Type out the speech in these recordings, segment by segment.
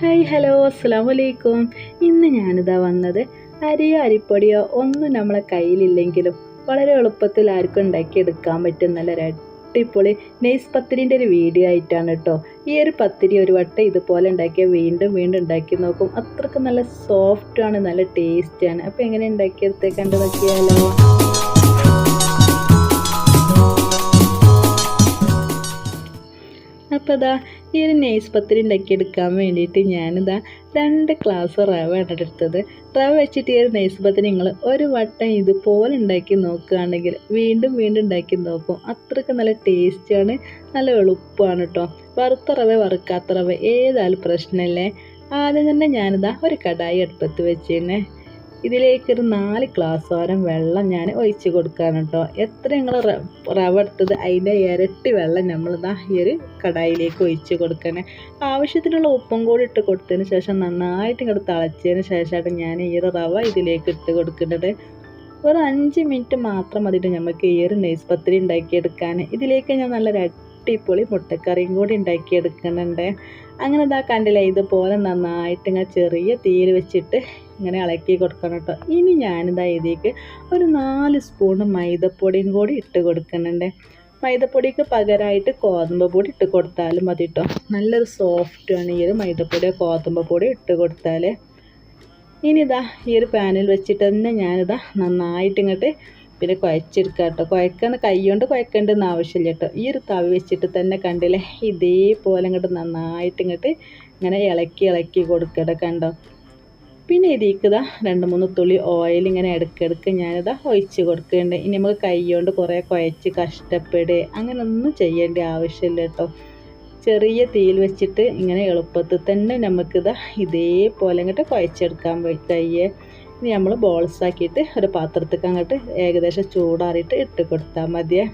Hi hello അസ്സാം വലൈക്കും ഇന്ന് ഞാനിതാ വന്നത് അരിയോ അരിപ്പൊടിയോ ഒന്നും നമ്മളെ കയ്യിലില്ലെങ്കിലും വളരെ എളുപ്പത്തിൽ ആർക്കും ഉണ്ടാക്കിയെടുക്കാൻ പറ്റും. നല്ല അടിപൊളി നെയ്സ് പത്തിരിന്റെ ഒരു വീഡിയോ ആയിട്ടാണ് കേട്ടോ. ഈ ഒരു പത്തിരി ഒരു വട്ടം ഇതുപോലെ ഉണ്ടാക്കിയാൽ വീണ്ടും വീണ്ടും ഉണ്ടാക്കി നോക്കും. അത്രയ്ക്ക് നല്ല സോഫ്റ്റാണ് നല്ല ടേസ്റ്റാണ്. അപ്പോൾ എങ്ങനെ ഉണ്ടാക്കിയെടുത്തേ കണ്ടു നോക്കിയാലോ. അപ്പോൾ ഇതാ ഈ ഒരു നെയ്സ് പത്തിരി ഉണ്ടാക്കിയെടുക്കാൻ വേണ്ടിയിട്ട് ഞാനിതാ രണ്ട് ഗ്ലാസ് റവ എടുത്തത്. റവ വെച്ചിട്ട് ഈ ഒരു നെയ്സ് പത്തിരി നിങ്ങൾ ഒരു വട്ടം ഇതുപോലെ ഉണ്ടാക്കി നോക്കുകയാണെങ്കിൽ വീണ്ടും വീണ്ടും ഉണ്ടാക്കി നോക്കും. അത്രയ്ക്ക് നല്ല ടേസ്റ്റാണ് നല്ല എളുപ്പമാണ് കേട്ടോ വറുത്ത റവ വറുക്കാത്ത റവ ഏതായാലും പ്രശ്നമല്ലേ? ആദ്യം തന്നെ ഞാനിതാ ഒരു കടായി അടുപ്പത്ത് വെച്ചിരുന്നേ ഇതിലേക്ക് ഒരു നാല് ഗ്ലാസ് വാരം വെള്ളം ഞാൻ ഒഴിച്ച് കൊടുക്കാൻ കേട്ടോ എത്ര ഞങ്ങൾ റവ എടുത്തത് അതിന്റെ ഇരട്ടി വെള്ളം നമ്മൾ നമ്മളിതാ ഈ ഒരു കടായിലേക്ക് ഒഴിച്ച് കൊടുക്കണേ ആവശ്യത്തിനുള്ള ഉപ്പും കൂടി ഇട്ട് കൊടുത്തതിന് ശേഷം നന്നായിട്ട് ഇങ്ങോട്ട് തിളച്ചതിന് ശേഷമാണ് ഞാൻ ഈ ഒരു റവ ഇതിലേക്ക് ഇട്ട് കൊടുക്കേണ്ടത്. ഒരു അഞ്ച് മിനിറ്റ് മാത്രം മതിയിട്ട് നമുക്ക് ഈ ഒരു നെയ്സ് പത്തിരി ഉണ്ടാക്കിയെടുക്കാൻ ഇതിലേക്ക് ഞാൻ നല്ലൊരു അടിപൊളി മുട്ടക്കറിയും കൂടി ഉണ്ടാക്കിയെടുക്കുന്നുണ്ട്. അങ്ങനെ ഇതാ കണ്ടില്ല ഇതുപോലെ നന്നായിട്ട് ഇങ്ങനെ ചെറിയ തീയിൽ വെച്ചിട്ട് ഇങ്ങനെ ഇളക്കി കൊടുക്കണം കേട്ടോ. ഇനി ഞാനിതാ ഇതിലേക്ക് ഒരു നാല് സ്പൂൺ മൈദപ്പൊടിയും കൂടി ഇട്ട് കൊടുക്കുന്നുണ്ട്. മൈദപ്പൊടിക്ക് പകരമായിട്ട് ഗോതമ്പ് പൊടി ഇട്ട് കൊടുത്താലും മതി കേട്ടോ. നല്ലൊരു സോഫ്റ്റാണ് ഈ ഒരു മൈദപ്പൊടിയോ ഗോതമ്പ് പൊടി ഇട്ട് കൊടുത്താൽ ഇനി ഇതാ ഈ ഒരു പാനിൽ വെച്ചിട്ട് തന്നെ ഞാനിതാ നന്നായിട്ട് ഇങ്ങോട്ട് പിന്നെ കുഴച്ചെടുക്കുക കേട്ടോ. കുഴക്കുന്ന കൈകൊണ്ട് കുഴക്കേണ്ടെന്ന് ആവശ്യമില്ല കേട്ടോ. ഈ ഒരു തവി വെച്ചിട്ട് തന്നെ കണ്ടില്ലേ? ഇതേപോലെ ഇങ്ങോട്ട് നന്നായിട്ട് ഇങ്ങോട്ട് ഇങ്ങനെ ഇളക്കി ഇളക്കി കൊടുക്കട കണ്ടോ? പിന്നെ ഇതിക്കതാ രണ്ട് മൂന്ന് തുള്ളി ഓയിൽ ഇങ്ങനെ ഇടയ്ക്കിടയ്ക്ക് ഞാനിതാ ഒഴിച്ച് കൊടുക്കുന്നുണ്ട് ഇനി നമുക്ക് കൈ കൊണ്ട് കുറേ കുഴച്ച് കഷ്ടപ്പെടുക അങ്ങനെ ഒന്നും ചെയ്യേണ്ട ആവശ്യമില്ല കേട്ടോ. ചെറിയ തീയിൽ വെച്ചിട്ട് ഇങ്ങനെ എളുപ്പത്തിൽ തന്നെ നമുക്കിതാ ഇതേപോലെ അങ്ങോട്ട് കുഴച്ചെടുക്കാൻ കയ്യെ. ഇനി നമ്മൾ ബോൾസാക്കിയിട്ട് ഒരു പാത്രത്തേക്ക് അങ്ങോട്ട് ഏകദേശം ചൂടാറിയിട്ട് ഇട്ട് കൊടുത്താൽ മതിയേ.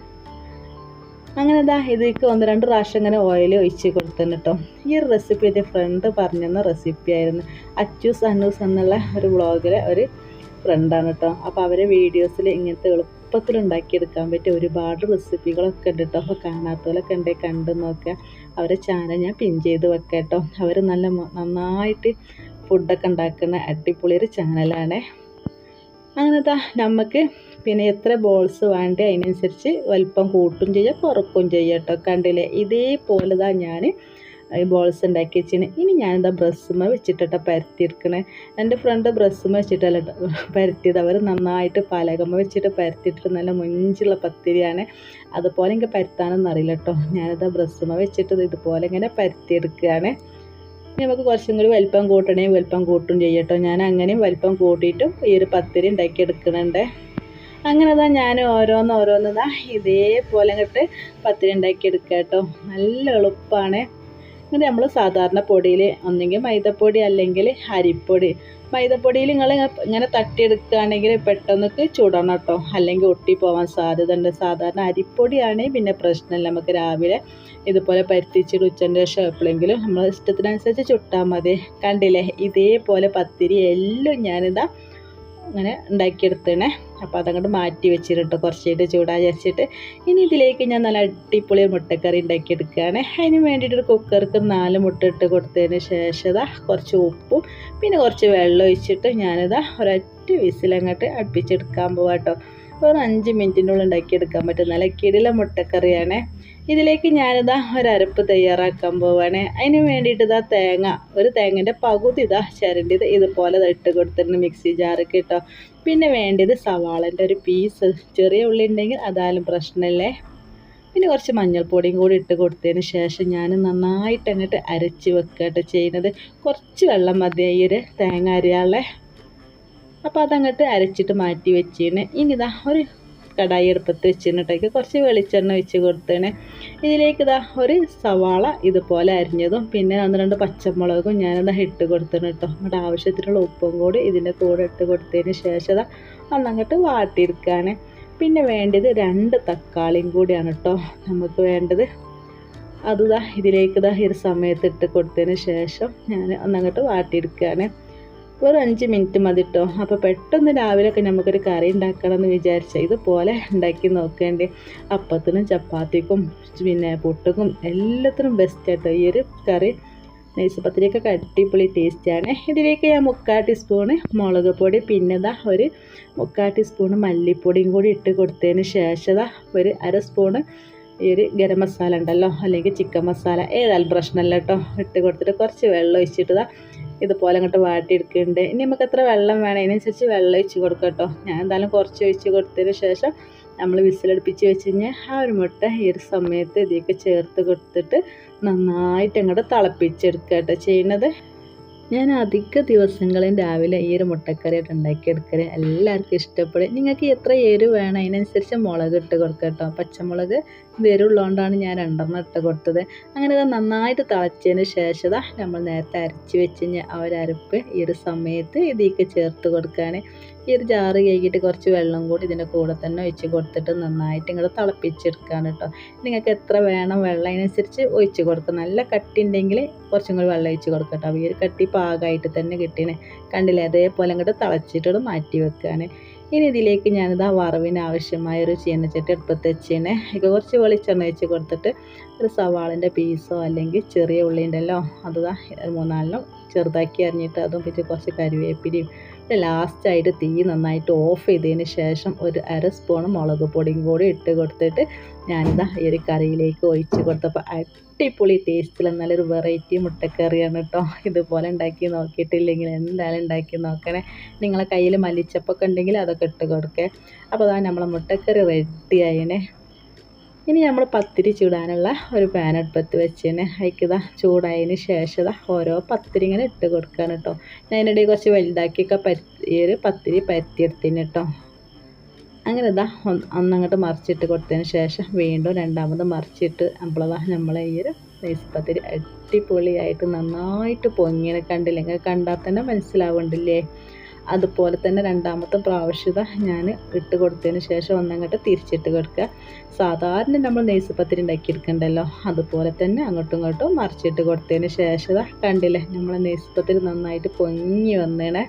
അങ്ങനെ ഇതാ ഇതിലേക്ക് ഒന്ന് രണ്ട് പ്രാവശ്യം ഇങ്ങനെ ഓയിൽ ഒഴിച്ച് കൊടുത്തിട്ടുണ്ട് കേട്ടോ ഈ ഒരു റെസിപ്പി എന്റെ ഫ്രണ്ട് പറഞ്ഞെന്ന റെസിപ്പി ആയിരുന്നു. അച്ചൂസ് അന്നൂസ് എന്നുള്ള ഒരു ബ്ലോഗിലെ ഒരു ഫ്രണ്ടാണ് കേട്ടോ അപ്പോൾ അവരെ വീഡിയോസിൽ ഇങ്ങനത്തെ എളുപ്പത്തിൽ ഉണ്ടാക്കിയെടുക്കാൻ പറ്റിയ ഒരുപാട് റെസിപ്പികളൊക്കെ ഉണ്ട് കേട്ടോ അപ്പോൾ കാണാത്തവരൊക്കെ ഉണ്ടെങ്കിൽ കണ്ടു നോക്കുക. അവരെ ചാനൽ ഞാൻ പിൻ ചെയ്ത് വെക്കാം കേട്ടോ അവർ നല്ല നന്നായിട്ട് ഫുഡൊക്കെ ഉണ്ടാക്കുന്ന അടിപൊളി ഒരു ചാനലാണ് അങ്ങനത്തെ നമുക്ക് പിന്നെ എത്ര ബോൾസ് വേണ്ട അതിനനുസരിച്ച് വലിപ്പം കൂട്ടും ചെയ്യാം കുറക്കും ചെയ്യാം കേട്ടോ. കണ്ടില്ലേ? ഇതേപോലെ தான் ഞാൻ ബോൾസ് ഉണ്ടാക്കി വെച്ചിന്. ഇനി ഞാനെന്താ ബ്രസ്സുമ വെച്ചിട്ടട്ട പരത്തിയെടുക്കണേ. എന്റെ ഫ്രണ്ട് ബ്രസ്സുമ വെച്ചിട്ടല്ല പരത്തിയത്. അവർ നന്നായിട്ട് പലകമ്മ വെച്ചിട്ട് പരത്തിയിട്ട് നല്ല മുഞ്ചുള്ള പത്തിരിയാണ്. അതുപോലെ എനിക്ക് പരത്താനൊന്നും അറിയില്ല കേട്ടോ. ഞാനെന്താ ബ്രസ്സുമ വെച്ചിട്ട് ഇതുപോലെ ഇങ്ങനെ പരത്തിയെടുക്കുകയാണ്. നമുക്ക് കുറച്ചും കൂടി വലിപ്പം കൂട്ടണേ വലിപ്പം കൂട്ടും ചെയ്യട്ടോ ഞാൻ അങ്ങനെയും വലിപ്പം കൂട്ടിയിട്ടും ഈ ഒരു പത്തിരി ഉണ്ടാക്കി എടുക്കുന്നുണ്ട് അങ്ങനെ തന്നെ ഞാൻ ഓരോന്ന് ഓരോന്ന് ഇതേപോലെ ഇങ്ങോട്ട് പത്തിരി ഉണ്ടാക്കി എടുക്കുക കേട്ടോ നല്ല എളുപ്പമാണ് എന്നിട്ട് നമ്മൾ സാധാരണ പൊടിയിൽ ഒന്നെങ്കിൽ മൈദപ്പൊടി അല്ലെങ്കിൽ അരിപ്പൊടി. മൈദപ്പൊടിയിൽ നിങ്ങൾ ഇങ്ങനെ തട്ടിയെടുക്കുകയാണെങ്കിൽ പെട്ടെന്നൊക്കെ ചൂടണം കേട്ടോ അല്ലെങ്കിൽ ഒട്ടിപ്പോവാൻ സാധ്യത ഉണ്ട് സാധാരണ അരിപ്പൊടിയാണെങ്കിൽ പിന്നെ പ്രശ്നമില്ല നമുക്ക് രാവിലെ ഇതുപോലെ പരുത്തിച്ചിട്ട് ഉച്ചന്റെ ശേഷം എപ്പോഴെങ്കിലും നമ്മൾ ഇഷ്ടത്തിനനുസരിച്ച് ചുട്ടാൽ മതി. കണ്ടില്ലേ? ഇതേപോലെ പത്തിരി എല്ലാം ഞാനിതാ അങ്ങനെ ഉണ്ടാക്കിയെടുത്തണേ അപ്പോൾ അതങ്ങോട്ട് മാറ്റി വെച്ചിട്ട് കുറച്ചായിട്ട് ചൂടാ വിചാരിച്ചിട്ട്. ഇനി ഇതിലേക്ക് ഞാൻ നല്ല അടിപൊളി മുട്ടക്കറി ഉണ്ടാക്കിയെടുക്കുകയാണ്. അതിന് വേണ്ടിയിട്ട് ഒരു കുക്കർക്ക് നാല് മുട്ട ഇട്ട് കൊടുത്തതിന് ശേഷം കുറച്ച് ഉപ്പും പിന്നെ കുറച്ച് വെള്ളം ഒഴിച്ചിട്ട് ഞാനിതാ ഒരൊറ്റ വിസിലങ്ങോട്ട് അടുപ്പിച്ചെടുക്കാൻ പോവാം കേട്ടോ. ഒരു അഞ്ച് മിനിറ്റിനുള്ളിൽ ഉണ്ടാക്കിയെടുക്കാൻ പറ്റും. നല്ല കിടില മുട്ടക്കറിയാണ്. ഇതിലേക്ക് ഞാനിതാ ഒരരപ്പ് തയ്യാറാക്കാൻ പോവാണ്. അതിന് വേണ്ടിയിട്ട് ഇതാ തേങ്ങ ഒരു തേങ്ങന്റെ പകുതി ഇതാ ചിരണ്ടിത് ഇതുപോലെ ഇട്ട് കൊടുത്തിട്ടുണ്ട് മിക്സി ജാറൊക്കെ കേട്ടോ പിന്നെ വേണ്ടത് സവാളന്റെ ഒരു പീസ് ചെറിയ ഉള്ളി ഉണ്ടെങ്കിൽ അതായാലും പ്രശ്നമല്ലേ? പിന്നെ കുറച്ച് മഞ്ഞൾപ്പൊടിയും കൂടി ഇട്ട് കൊടുത്തതിന് ശേഷം ഞാൻ നന്നായിട്ട് അങ്ങോട്ട് അരച്ച് വെക്കുകട്ടോ ചെയ്യുന്നത്. കുറച്ച് വെള്ളം മതി ഈ ഒരു തേങ്ങ അരിയാളെ അപ്പോൾ അതങ്ങോട്ട് അരച്ചിട്ട് മാറ്റി വെച്ചിന്. ഇനി ഇതാ ഒരു കടായി എടുപ്പത്ത് വെച്ചിട്ടേക്ക് കുറച്ച് വെളിച്ചെണ്ണ വെച്ച് കൊടുത്തേണ് ഇതിലേക്ക് ഇതാ ഒരു സവാള ഇതുപോലെ അരിഞ്ഞതും പിന്നെ ഒന്ന് രണ്ട് പച്ചമുളകും ഞാനത് ഇട്ട് കൊടുത്തേണ് കേട്ടോ നമ്മുടെ ആവശ്യത്തിനുള്ള ഉപ്പും കൂടി ഇതിന്റെ കൂടെ ഇട്ട് കൊടുത്തതിന് ശേഷം ഇതാ ഒന്നങ്ങോട്ട് വാട്ടിയെടുക്കുകയാണ് പിന്നെ വേണ്ടത് രണ്ട് തക്കാളിയും കൂടിയാണ് കേട്ടോ നമുക്ക് വേണ്ടത്. അതുതാ ഇതിലേക്ക് ഇതാ ഈ ഒരു സമയത്ത് ഇട്ട് കൊടുത്തതിന് ശേഷം ഞാൻ ഒന്നങ്ങോട്ട് വാട്ടിയെടുക്കുകയാണ് ഒരു അഞ്ച് മിനിറ്റ് മതി കേട്ടോ അപ്പോൾ പെട്ടെന്ന് രാവിലെയൊക്കെ നമുക്കൊരു കറി ഉണ്ടാക്കണം എന്ന് വിചാരിച്ചാൽ ഇതുപോലെ ഉണ്ടാക്കി നോക്കേണ്ടി. അപ്പത്തിനും ചപ്പാത്തിക്കും പിന്നെ പുട്ടുക്കും എല്ലാത്തിനും ബെസ്റ്റ് ആട്ടോ. ഈ ഒരു കറി നൈസ് പത്തിരിക്കൊക്കെ അടിപൊളി ടേസ്റ്റാണ് ഇതിലേക്ക് ഞാൻ മുക്കാൽ ടീസ്പൂണ് മുളക് പൊടി പിന്നെ ഒരു മുക്കാൽ ടീസ്പൂണ് മല്ലിപ്പൊടിയും കൂടി ഇട്ട് കൊടുത്തതിന് ശേഷം ഒരു അര സ്പൂണ് ഈ ഒരു ഗരം മസാല ഉണ്ടല്ലോ അല്ലെങ്കിൽ ചിക്കൻ മസാല ഏതായാലും പ്രശ്നമല്ല കേട്ടോ ഇട്ട് കൊടുത്തിട്ട് കുറച്ച് വെള്ളം ഒഴിച്ചിട്ട് ഇതുപോലെ അങ്ങോട്ട് വാട്ടിയെടുക്കുന്നുണ്ട്. ഇനി നമുക്ക് എത്ര വെള്ളം വേണം? അതിനനുസരിച്ച് വെള്ളം ഒഴിച്ച് കൊടുക്കാം കേട്ടോ ഞാൻ എന്തായാലും കുറച്ച് ഒഴിച്ച് കൊടുത്തതിന് ശേഷം നമ്മൾ വിസിലടുപ്പിച്ച് വെച്ച് കഴിഞ്ഞാൽ ആ ഒരു മുട്ട ഈ ഒരു സമയത്ത് ഇതിലേക്ക് ചേർത്ത് കൊടുത്തിട്ട് നന്നായിട്ട് അങ്ങോട്ട് തിളപ്പിച്ചെടുക്കുക കേട്ടോ ചെയ്യുന്നത്. ഞാൻ അധിക ദിവസങ്ങളും രാവിലെ ഈ ഒരു മുട്ടക്കറിയായിട്ട് ഉണ്ടാക്കിയെടുക്കൽ എല്ലാവർക്കും ഇഷ്ടപ്പെടും. നിങ്ങൾക്ക് എത്ര എരിവ് വേണം? അതിനനുസരിച്ച് മുളക് ഇട്ട് കൊടുക്കുക കേട്ടോ പച്ചമുളക് എരിവുള്ളതുകൊണ്ടാണ് ഞാൻ രണ്ടെണ്ണം ഇട്ട് കൊടുത്തത്. അങ്ങനെ ഇത് നന്നായിട്ട് തിളച്ചതിന് ശേഷം നമ്മൾ നേരത്തെ അരച്ച് വെച്ച് ആ ഒരു അരപ്പ് ഈ ഒരു സമയത്ത് ഇതിലേക്ക് ചേർത്ത് കൊടുക്കുകയാണ്. ഈ ഒരു ജാറ് കഴുകിയിട്ട് കുറച്ച് വെള്ളം കൂടി ഇതിന്റെ കൂടെ തന്നെ ഒഴിച്ച് കൊടുത്തിട്ട് നന്നായിട്ട് ഇങ്ങോട്ട് തിളപ്പിച്ചെടുക്കുകയാണ് കേട്ടോ. നിങ്ങൾക്ക് എത്ര വേണം വെള്ളം അതിനനുസരിച്ച് ഒഴിച്ച് കൊടുക്കുക. നല്ല കട്ടി ഉണ്ടെങ്കിൽ കുറച്ചും കൂടി വെള്ളം ഒഴിച്ച് കൊടുക്കുക കേട്ടോ. ഈ ഒരു കട്ടി പാകമായിട്ട് തന്നെ കിട്ടിയേ കണ്ടില്ലേ? അതേപോലെ ഇങ്ങോട്ട് തിളച്ചിട്ട് മാറ്റി വെക്കുകയാണ്. ഇനി ഇതിലേക്ക് ഞാനിത് ആ വറവിന് ആവശ്യമായ ഒരു ചീനച്ചട്ടി അടുപ്പത്ത് വെച്ചേനെ. ഇപ്പോൾ കുറച്ച് വെളിച്ചെണ്ണ വെച്ച് കൊടുത്തിട്ട് ഒരു സവാളിന്റെ പീസോ അല്ലെങ്കിൽ ചെറിയ ഉള്ളി ഉണ്ടല്ലോ അത് മൂന്നാലിനും ചെറുതാക്കി അരിഞ്ഞിട്ട് അതും പിന്നെ കുറച്ച് കറിവേപ്പിലയും ലാസ്റ്റായിട്ട് തീ നന്നായിട്ട് ഓഫ് ചെയ്തതിന് ശേഷം ഒരു അര സ്പൂൺ മുളക് പൊടിയും കൂടി ഇട്ട് കൊടുത്തിട്ട് ഞാനിതാ ഈ ഒരു കറിയിലേക്ക് ഒഴിച്ച് കൊടുത്തപ്പോൾ അടിപൊളി ടേസ്റ്റിൽ നല്ലൊരു വെറൈറ്റി മുട്ടക്കറിയാണ് കേട്ടോ ഇതുപോലെ ഉണ്ടാക്കി നോക്കിയിട്ടില്ലെങ്കിൽ എന്തായാലും ഉണ്ടാക്കി നോക്കണേ. നിങ്ങളെ കയ്യിൽ മല്ലിച്ചപ്പൊക്കെ ഉണ്ടെങ്കിൽ അതൊക്കെ ഇട്ട് കൊടുക്കേ. അപ്പോൾ അതാ നമ്മളെ മുട്ടക്കറി റെഡി ഇനി നമ്മൾ പത്തിരി ചൂടാനുള്ള ഒരു പാൻ അടുപ്പത്ത് വെച്ചതിന് അതിക്കിതാ ചൂടായതിന് ശേഷം ഓരോ പത്തിരി ഇങ്ങനെ ഇട്ട് കൊടുക്കുകയാണ് കേട്ടോ ഞാൻ അതിനിടയിൽ കുറച്ച് വലുതാക്കിയൊക്കെ പരത്തി ഒരു പത്തിരി പരത്തിയെടുത്തിന് കേട്ടോ അങ്ങനെ ഇതാ ഒന്നങ്ങോട്ട് മറിച്ചിട്ട് കൊടുത്തതിന് ശേഷം വീണ്ടും രണ്ടാമത് മറിച്ചിട്ട് നമ്മളതാ നമ്മളെ ഈ ഒരു റൈസ് പത്തിരി അടിപൊളിയായിട്ട് നന്നായിട്ട് പൊങ്ങിനെ കണ്ടില്ലെങ്കിൽ കണ്ടാൽ തന്നെ മനസ്സിലാവുന്നുണ്ടില്ലേ? അതുപോലെ തന്നെ രണ്ടാമത്തെ പ്രാവശ്യത ഞാൻ ഇട്ട് കൊടുത്തതിന് ശേഷം ഒന്നങ്ങോട്ട് തിരിച്ചിട്ട് കൊടുക്കുക. സാധാരണ നമ്മൾ നെയ്സ് പത്തിരി ഉണ്ടാക്കിയെടുക്കണ്ടല്ലോ? അതുപോലെ തന്നെ അങ്ങോട്ടും ഇങ്ങോട്ടും മറിച്ചിട്ട് കൊടുത്തതിന് ശേഷം കണ്ടില്ലേ? നമ്മൾ നെയ്സ് പത്തിരി നന്നായിട്ട് പൊങ്ങി വന്നേണേ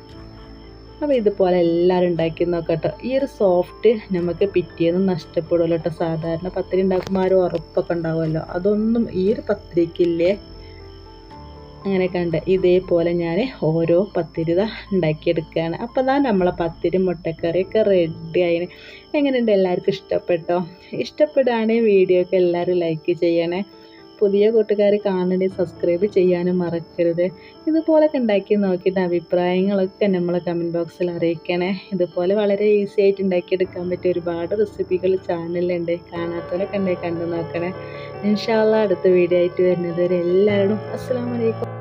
അപ്പോൾ ഇതുപോലെ എല്ലാവരും ഉണ്ടാക്കി നോക്കട്ടോ. ഈ ഒരു സോഫ്റ്റ് നമുക്ക് പിറ്റേന്ന് നഷ്ടപ്പെടുമല്ലോ കേട്ടോ സാധാരണ പത്തിരി ഉണ്ടാക്കുമ്പോൾ ആ ഒരു ഉറപ്പൊക്കെ ഉണ്ടാവുമല്ലോ. അതൊന്നും ഈ ഒരു പത്തിരിക്കില്ലേ? അങ്ങനെ കണ്ട് ഇതേപോലെ ഞാൻ ഓരോ പത്തിരിത ഉണ്ടാക്കിയെടുക്കുകയാണ്. അപ്പോൾ അതാ നമ്മളെ പത്തിരി മുട്ടക്കറിയൊക്കെ റെഡി ആയിന്. എങ്ങനെയുണ്ട് എല്ലാവർക്കും ഇഷ്ടപ്പെട്ടോ? ഇഷ്ടപ്പെടുകയാണെങ്കിൽ വീഡിയോ ഒക്കെ എല്ലാവരും ലൈക്ക് ചെയ്യണേ. പുതിയ കൂട്ടുകാർ കാണണേ സബ്സ്ക്രൈബ് ചെയ്യാനും മറക്കരുത്. ഇതുപോലൊക്കെ ഉണ്ടാക്കി നോക്കിയിട്ട് അഭിപ്രായങ്ങളൊക്കെ നമ്മളെ കമന്റ് ബോക്സിൽ അറിയിക്കണേ. ഇതുപോലെ വളരെ ഈസി ആയിട്ട് ഉണ്ടാക്കിയെടുക്കാൻ പറ്റിയ ഒരുപാട് റെസിപ്പികൾ ചാനലിലുണ്ട് കാണാത്തവരൊക്കെ ഉണ്ടെങ്കിൽ കണ്ടു നോക്കണേ. ഇൻഷാല്ല അടുത്ത വീഡിയോ ആയിട്ട് വരുന്നത് വരെ എല്ലാവരോടും അസ്സാം വലൈക്കും